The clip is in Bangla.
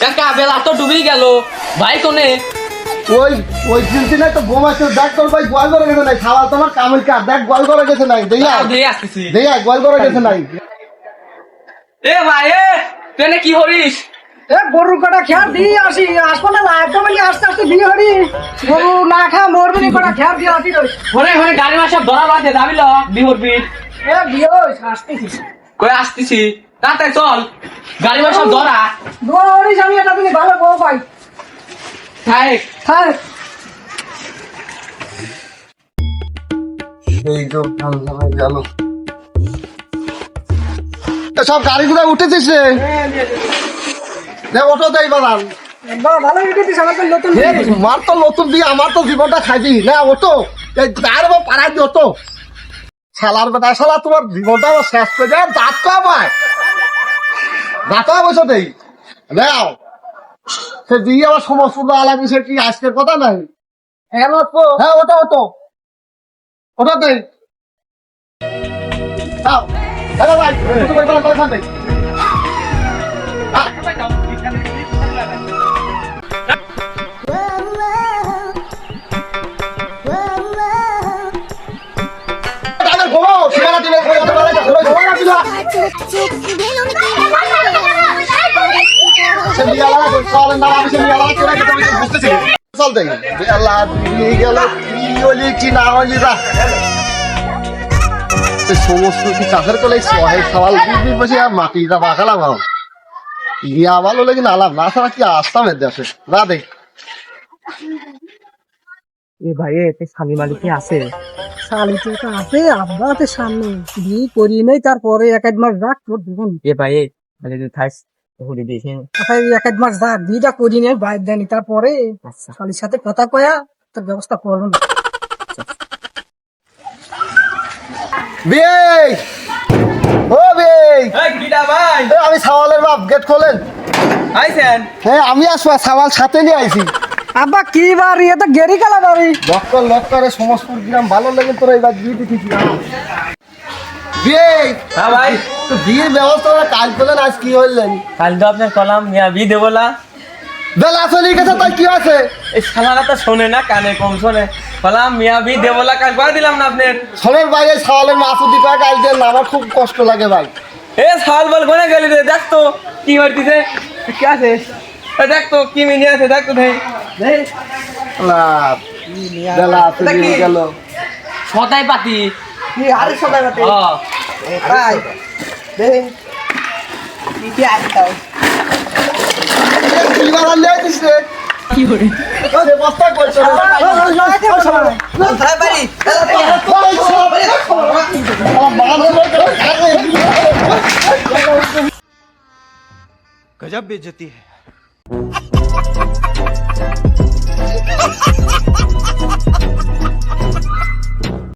কাকা বেলা তো ডুবেই গেল। ভাই কোনে? ওই ওই চিন্তিনে তো বোমা কেউ দেখ তোর ভাই গোয়াল করে গেছে নাই। খাওয়া তোমার কামিল কার দেখ গোয়াল করে গেছে নাই দেইয়া তাও দিয়ে গোয়াল করে গেছে নাই। এ ভাই এ তেনে কি হরিস এ গরু কটা খেয়ার দিয়ে আসি আসব না লাগবে বলে আস্তে আস্তে বিয়ে হরি গরু না খা মরবি নি কটা খেয়ার দিয়ে আসি রই ঘরে ঘরে গাড়ি মাসব ধরা বাদে দাবিল বিহর বিট এ বিয়ে হই আসতেছি কই আসতেছি? তাতে চল। গাড়ি মাসব ধরা। দোয়া হরিস আমি এটা তুমি ভালো বউ পাই থাক। গেল। সব গাড়িগুলো উঠেছিস রে ওটো দেই বাদাম বাবা আমার তো নতুন দিয়ে আমার তো জীবনটা খাইছি। না ওটো পাড়াই দি ওটো শালার বেটা শালা তোমার জীবনটা আমার শেষ করে দেয় দাঁত তো আমায় দাঁত অবশ্য দেই নাও। সে দিয়ে আমার সমস্ত আলাদা সে কি আজকের কথা নাই? হ্যাঁ তো। হ্যাঁ ওটো ওটো ওটা দেই দাও হ্যালো ভাই চল বিয়ালা দিয়ে গেল কি হলি কি না হলি যা। সে সমস্ত কি চাষের কোলে সহে সওয়াল। কি বসে আর মাটি দা বাখালাম আম ইয়া ভালো লাগে না আলাম না ছাড়া কি আসতাম এর দেশে? না দেখ। এ ভাই এতে স্বামী মালিক কি আছে? শালি তো আছে আব্বাতে সামনে। বিয়ে করি নাই তারপরে এক এক মাস রাখ তোর দেখুন এ ভাই এ তাহলে তুই থাক হরি দিয়েছে। তাই এক এক মাস রাখ বিয়েটা করি নাই বাইর তারপরে শালির সাথে কথা কয়া তোর ব্যবস্থা করুন বিয়ে ও বিয়ে এই কিটা ভাই? এ, আমি সাওয়ালের বাপ গেট খোলেন? আইছেন? হ্যাঁ আমি আসব সাওয়াল সাথে নিয়ে আইছি। আব্বা কি বাড়ি? এ তো গেরি কালা বাড়ি। লক্কর লক্করে সমস্ত গ্রাম ভালো লাগে তোরা এবার বিয়ে? হ্যাঁ ভাই। তো বিয়ের ব্যবস্থা করলেন আজ কি কাল তো আপনার কলাম মিয়া বি দেবো না। বেলা চলে গেছে তাই কি আছে এই শালারা তো শোনে না কানে কম শোনে। মিয়া বি না করে দিলাম না দেন আমার খুব কষ্ট লাগে ভাই। এ সাল বল কোনে গেলি রে দেখ তো কি হইতিছে? কি আছে? দেখ তো কি মিনি আছে দেখ তো গেল সদাই পাতি আরে সবাই বাতে হ্যাঁ কি করে বস্তা করছে গজব বেজতি